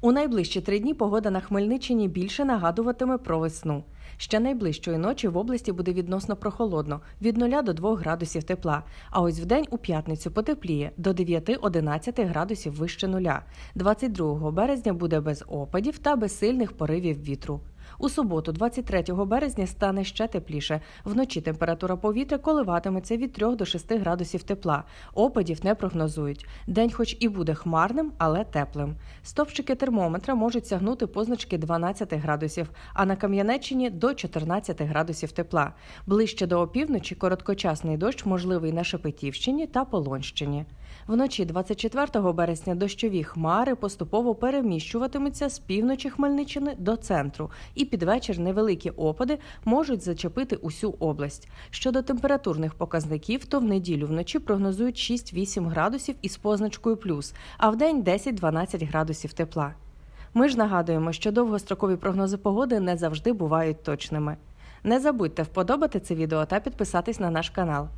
У найближчі три дні погода на Хмельниччині більше нагадуватиме про весну. Ще найближчої ночі в області буде відносно прохолодно від 0 до 2 градусів тепла. А ось вдень у п'ятницю потепліє до 9-11 градусів вище нуля. 22 березня буде без опадів та без сильних поривів вітру. У суботу, 23 березня, стане ще тепліше. Вночі температура повітря коливатиметься від 3 до 6 градусів тепла. Опадів не прогнозують. День, хоч і буде хмарним, але теплим. Стопчики термометра можуть сягнути позначки 12 градусів, а на Кам'янеччині до 14 градусів тепла. Ближче до опівночі короткочасний дощ можливий на Шепетівщині та Полонщині. Вночі 24 березня дощові хмари поступово переміщуватимуться з півночі Хмельниччини до центру, і під вечір невеликі опади можуть зачепити усю область. Щодо температурних показників, то в неділю вночі прогнозують 6-8 градусів із позначкою плюс, а вдень 10-12 градусів тепла. Ми ж нагадуємо, що довгострокові прогнози погоди не завжди бувають точними. Не забудьте вподобати це відео та підписатись на наш канал.